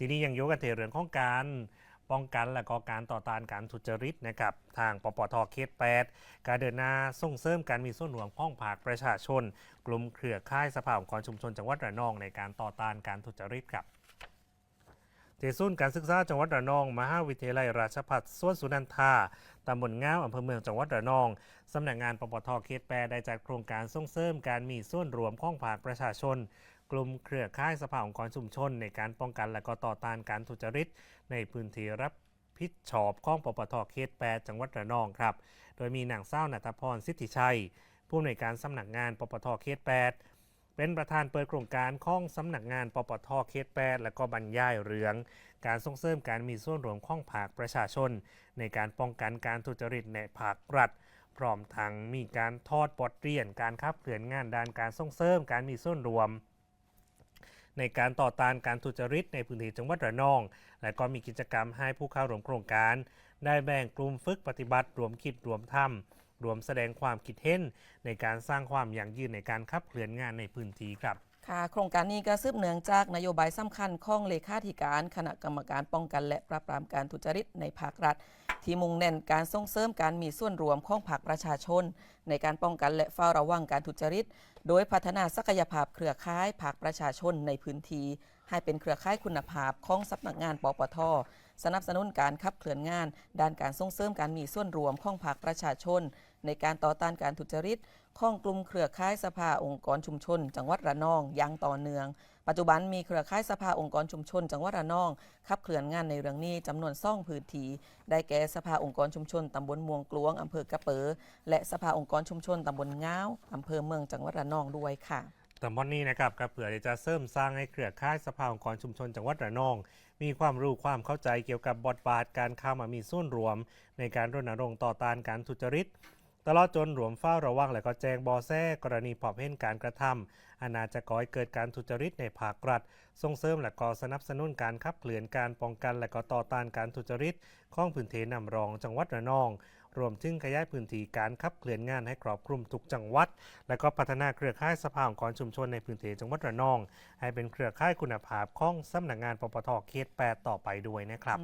ทีนี้ยังยกกันถึงเรื่องของการป้องกันและก็การต่อต้านการทุจริตนะครับทางปปทเขต8การเดินหน้าส่งเสริมการมีส่วนร่วมของภาคประชาชน กลุ่มเครือข่ายสภาองค์กรชุมชนจังหวัดระนองในการต่อต้านการทุจริตครับที่ศูนย์การศึกษาจังหวัดระนอง มหาวิทยาลัยราชภัฏสวนสุนันทาตำบลง้าวอำเภอเมืองจังหวัดระนอง สำนักงานปปทเขต8ได้จัดโครงการส่งเสริมการมีส่วนร่วมของภาคประชาชน กลุ่มเครือข่ายสภาองค์กรชุมชน ในการป้องกันและก็ต่อต้านการทุจริต ในพื้นที่รับผิดชอบของปปทเขต8จังหวัดระนองครับ โดยมีนางเศร้านัทพรสิทธิชัย ผู้อำนวยการสำนักงานปปทเขต8เป็นประธานเปิดโครงการของสำนักงานปปทเขต8และก็บรรยายเรื่อง การส่งเสริมการมีส่วนร่วมของภาคประชาชน ในการป้องกันการทุจริตในภาครัฐ พร้อมทั้งมีการทอดบทเรียนการขับเคลื่อนงานด้านการส่งเสริมการมีส่วนรวม ในการต่อต้านการทุจริตในพื้นที่จังหวัดระนอง และก็มีกิจกรรมให้ผู้เข้าร่วมโครงการ ได้แบ่งกลุ่มฝึกปฏิบัติรวมคิดรวมทำรวมแสดงความคิดเห็นในการสร้างความยั่งยืนในการขับเคลื่อนงานในพื้นที่ครับ ค่ะโครงการนี้ก็สืบเนื่องจากนโยบายสำคัญของเลขาธิการคณะกรรมการป้องกัน และปราบปรามการทุจริตในภาครัฐ ที่มุ่งเน้นการส่งเสริมการมีส่วนรวมของภาคประชาชน ในการป้องกันและเฝ้าระวังการทุจริต โดยพัฒนาศักยภาพเครือข่ายภาคประชาชนในพื้นที่ให้เป็นเครือข่ายคุณภาพของสำนักงานปปทสนับสนุนการขับเคลื่อนงาน ด้านการส่งเสริมการมีส่วนรวมของภาคประชาชน ในการต่อต้านการทุจริตของกลุ่มเครือข่ายสภาองค์กรชุมชน จังหวัดระนองอย่างต่อเนื่อง ปัจจุบันมีเครือข่ายสภาองค์กรชุมชน จังหวัดระนองขับเคลื่อนงานในเรื่องนี้จำนวนซ่องพื้นที่ได้แก่สภาองค์กรชุมชนตำบลม่วงกลวงอำเภอกระเปอและสภาองค์กรชุมชนตำบลง้าวอำเภอเมืองจังหวัดระนองด้วยค่ะต่วันนี้นะครับก็เผื่อจะเสริมสร้างให้เครือข่ายสภาองค์กรชุมชนจังหวัดระนอง มีความรู้ความเข้าใจเกี่ยวกับบทบาทการเข้ามามีส่วนรวม ในการรณรงค์ต่อต้านการทุจริต ตลอดจนรวมเฝ้าระวังและก็แจ้งบอแซกรณีพบเห็นการกระทำอานาจจะก่อให้เกิดการทุจริตในภาครัฐ ส่งเสริมและก็สนับสนุนการขับเคลื่อนการป้องกันและก็ต่อต้านการทุจริตของพื้นที่นำรองจังหวัดระนอง รวมถึงขยายพื้นที่การขับเคลื่อนงานให้ครอบคลุมทุกจังหวัด และก็พัฒนาเครือข่ายสภาองค์กรชุมชนในพื้นที่จังหวัดระนอง ให้เป็นเครือข่ายคุณภาพของสำนักงานปปทเขต8ต่อไปด้วยนะครับ